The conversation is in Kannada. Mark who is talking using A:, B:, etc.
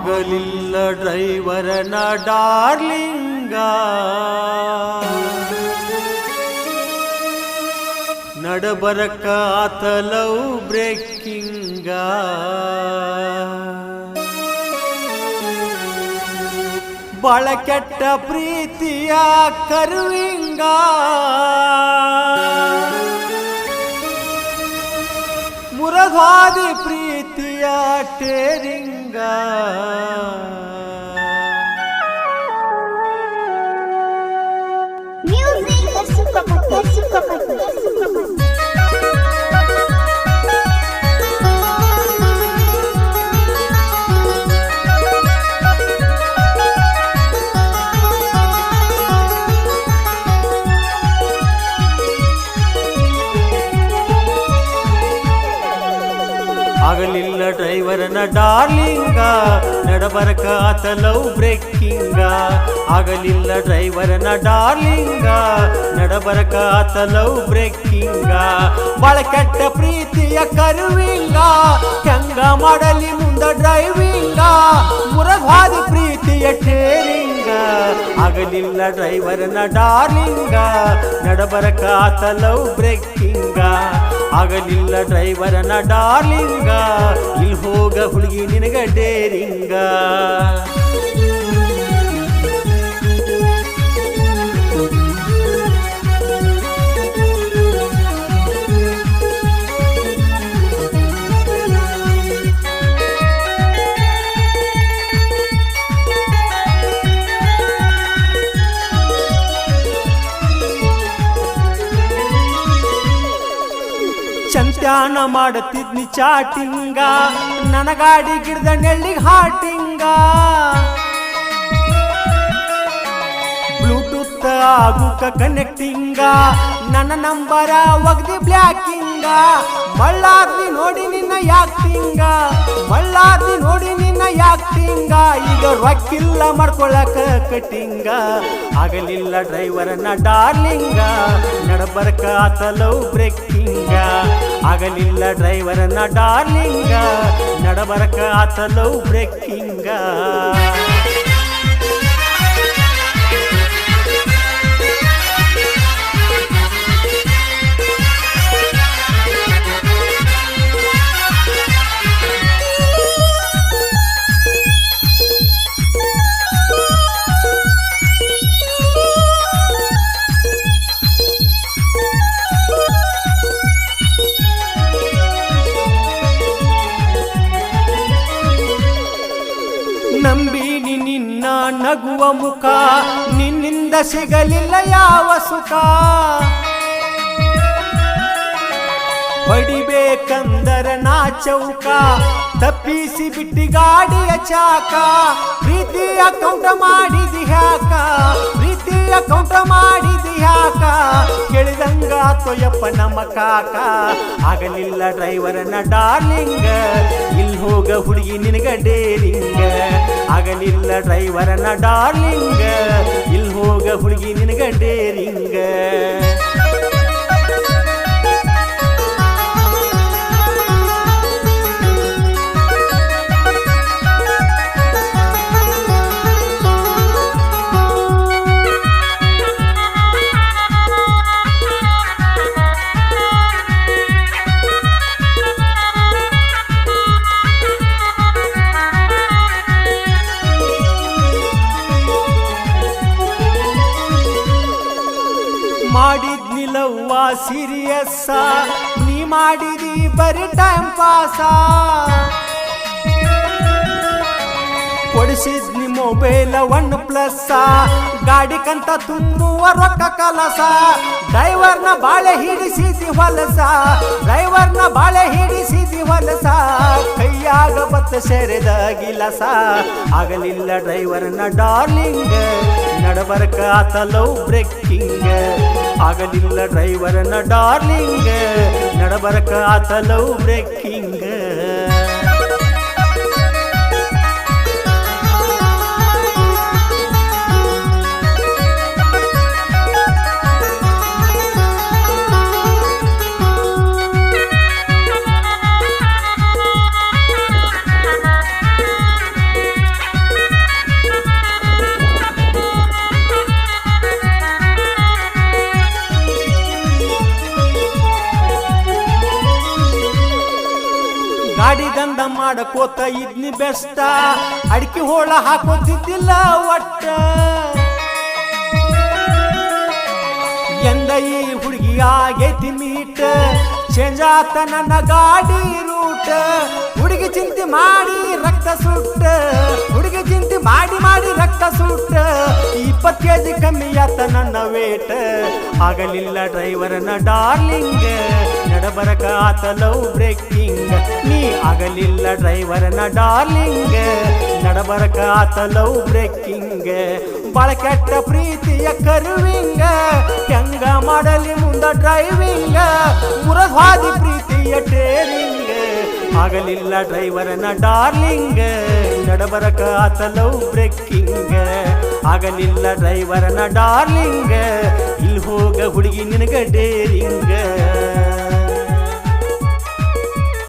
A: ಆಗಲಿಲ್ಲ ಡ್ರೈವರನ ಡಾರ್ಲಿಂಗ. ನಡಬರಕ ಆತಲವು ಬ್ರೇಕಿಂಗ. ಬಳ ಕೆಟ್ಟ ಪ್ರೀತಿಯ ಕರುವಿಂಗ. ಮುರಗಾದಿ ಪ್ರೀತಿಯ
B: Super Super Super
A: ಡ್ರೈವರನ ಡಾರ್ಲಿಂಗ, ನಡಬರಕ ಆತಲವು ಬ್ರೇಕಿಂಗ. ಆಗಲಿಲ್ಲ ಡ್ರೈವರನ ಡಾರ್ಲಿಂಗ, ನಡಬರಕ ಆತಲವು ಬ್ರೇಕಿಂಗ. ಬಾಳ ಕೆಟ್ಟ ಪ್ರೀತಿಯ ಕರುವಿಂಗ ಹೆಂಗ ಮಾಡಲಿ ಮುಂದ ಡ್ರೈವಿಂಗ. ಮುರಗಾದಿ ಪ್ರೀತಿಯ ಟೇರಿಂಗ ಆಗಲಿಲ್ಲ ಡ್ರೈವರನ ಡಾರ್ಲಿಂಗ, ನಡಬರಕ ಆತಲವು ಬ್ರೇಕಿಂಗ. ಆಗಲಿಲ್ಲ ಡ್ರೈವರನ ಡಾರ್ಲಿಂಗ ಇಲ್ಲಿ ಹೋಗ ಹುಡುಗಿ ನಿನಗ ಡೇರಿಂಗ ಚಂತ್ಯಾನ ಮಾಡುತ್ತಿದ್ನಿ ಚಾಟಿಂಗ. ನನ್ನ ಗಾಡಿ ಗಿಡದ ನೆಳ್ಳಿಗೆ ಹಾಟಿಂಗ. ಬ್ಲೂಟೂತ್ ಆಗುಕ ಕನೆಕ್ಟಿಂಗ ನನ್ನ ನಂಬರ ಒಗ್ದಿ ಬ್ಲ್ಯಾಕಿಂಗ. ಮಳ್ಳಾರ್ದಿ ನೋಡಿ ನಿನ್ನ ಯಾಕ್ತಿಂಗ ಮಳ್ಳಾರ್ದಿ ನೋಡಿ ನಿನ್ನ ಯಾಕ್ತಿಂಗ ಈಗ ರೊಕ್ಕಿಲ್ಲ ಮಾಡ್ಕೊಳಕ ಕಟ್ಟಿಂಗ ಆಗಲಿಲ್ಲ ಡ್ರೈವರನ ಡಾರ್ಲಿಂಗ ನಡಬರ್ಕ ಆತಲವು ಬ್ರೇಕಿಂಗ ಆಗಲಿಲ್ಲ ಡ್ರೈವರನ ಡಾರ್ಲಿಂಗ ನಡಬರಕ ಆತಲವು ಬ್ರೇಕಿಂಗ ನಗುವ ಮುಖ, ನಿನ್ನಿಂದ ಸಿಗಲಿಲ್ಲ ಯಾವ ಸುಖ? ಹೊಡಿಬೇಕಂದರ ನಾ ಚೌಕ, ತಪ್ಪಿಸಿ ಬಿಟ್ಟಿ ಗಾಡಿಯ ಚಾಕ, ಪ್ರೀತಿಯ ಕೌಂಟ ಮಾಡಿದಿ ಹ್ಯಾಕ ಕೇಳಿದಂಗ ತೊಯಪ್ಪ ನಮ್ಮ ಕಾಕ ಆಗಲಿಲ್ಲ ಡ್ರೈವರನ ಡಾರ್ಲಿಂಗ ಇಲ್ಲಿ ಹೋಗ ಹುಡುಗಿ ನಿನಗ ಡೇರಿಂಗ ಆಗಲಿಲ್ಲ ಡ್ರೈವರನ ಡಾರ್ಲಿಂಗ ಇಲ್ಲಿ ಹೋಗ ಹುಡುಗಿ ನಿನಗ ಡೇರಿಂಗ ಸೀರಿಯಸ್ಸ ನೀ ಮಾಡಿದಿ ಬರೀ ಟೈಮ್ ಪಾಸ ಕೊಡಿಸಿದ್ನಿ ಮೊಬೈಲ್ ಒನ್ ಪ್ಲಸ್. ಗಾಡಿ ಕಂತ ತುಂಬುವ ರೊಕ್ಕ ಕಲಸ. ಡ್ರೈವರ್ನ ಬಾಳೆ ಹಿಡಿಸಿದಿ ಹೊಲಸ. ಡ್ರೈವರ್ನ ಬಾಳೆ ಹಿಡಿಸಿದಿ ಹೊಲಸ. ಕೈಯಾಗ ಬತ್ತ ಸೆರೆದ ಗಿಲಸ. ಆಗಲಿಲ್ಲ ಡ್ರೈವರ್ನ ಡಾರ್ಲಿಂಗ್. ನಡಬರ್ಕ ಆತಲವು ಬ್ರೇಕಿಂಗ್ ಆಗಲಿಲ್ಲ ಡ್ರೈವರ್ನ ಡಾರ್ಲಿಂಗ್ ನಡಬರ್ಕ ಆತಲವು ಬ್ರೇಕಿಂಗ್ ಮಾಡ ಮಾಡಕೋತ ಇದ್ನಿ ಬೆಸ್ತ. ಅಡಿಕೆ ಹೋಳ ಹಾಕೋತಿದ್ದಿಲ್ಲ ಒಟ್ಟ. ಎಂದ ಈ ಹುಡುಗಿ ಆಗೈತಿ ಮೀಟ್. ಚೇಂಜ್ ಆತ ನನ್ನ ಗಾಡಿ ರೂಟ್ ಹುಡುಗಿ ಚಿಂತೆ ಮಾಡಿ ರಕ್ತ ಸುಟ್ಟ. ಹುಡುಗಿ ಚಿಂತೆ ಮಾಡಿ ಮಾಡಿ ರಕ್ತ ಸುಟ್ಟ. ಇಪ್ಪತ್ತು ಕೆ ಜಿ ಕಮ್ಮಿ ಆತ ನನ್ನ ವೇಟ್ ಆಗಲಿಲ್ಲ ಡ್ರೈವರ್ನ ಡಾರ್ಲಿಂಗ್ ನಡಬರಕ ಆತ ಲವ್ ಬ್ರೇಕಿಂಗ್ ನೀ ಆಗಲಿಲ್ಲ ಡ್ರೈವರ್ನ ಡಾರ್ಲಿಂಗ್ ನಡಬರಕ ಆತ ಲವ್ ಬ್ರೇಕಿಂಗ್ ಬಾಳ ಕೆಟ್ಟ ಪ್ರೀತಿಯ ಕರುವಿಂಗ ಹೆಂಗ ಮಾಡಲಿ ಮುಂದ ಡ್ರೈವಿಂಗ ಮುರದ್ವಾದಿ ಪ್ರೀತಿಯ ಟೇರಿಂಗ್ ಆಗಲಿಲ್ಲ ಡ್ರೈವರನ ಡಾರ್ಲಿಂಗ್ ನಡಬರಕ ಆತ ಲವ್ ಬ್ರೇಕಿಂಗ್ ಆಗಲಿಲ್ಲ ಡ್ರೈವರನ ಡಾರ್ಲಿಂಗ್ ಇಲ್ಲಿ ಹೋಗ ಹುಡುಗಿ ನಿನಗ ಡೇರಿಂಗ್